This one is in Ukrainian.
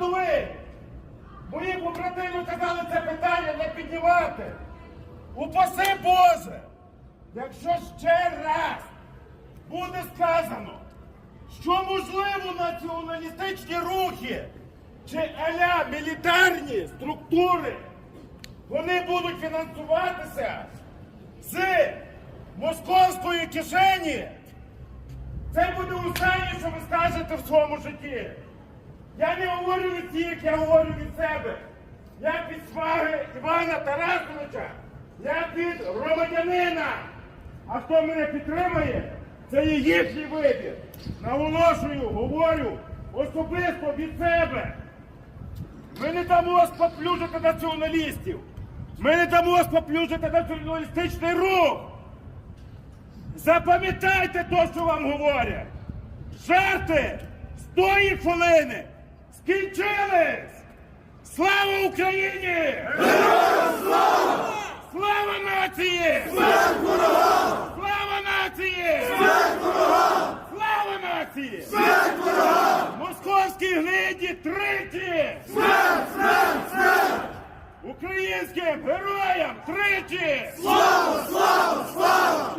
складовий. Мої побратими казали це питання не піднімати. Упаси Боже, якщо ще раз буде сказано, що можливо націоналістичні рухи чи аля мілітарні структури, вони будуть фінансуватися з московської кишені. Це буде останнє, що ви скажете в своєму житті. Я не говорю від всіх, я говорю від себе. Як від сваги Івана Тарасовича, як від громадянина. А хто мене підтримує, це є їхній вибір. Наголошую, говорю особисто від себе. Ми не дамо споплюжити націоналістів. Ми не дамо споплюжити націоналістичний рух. Запам'ятайте те, що вам говорять. Жарти з хвилини скінчились! Слава Україні! Героям слава! Слава нації! Смерть ворогам! Слава нації! Смерть ворогам! Слава нації! Смерть ворогам! Московській гниді тричі! Смерть! Смерть! Смерть! Українським героям! Тричі! Слава! Слава! Слава!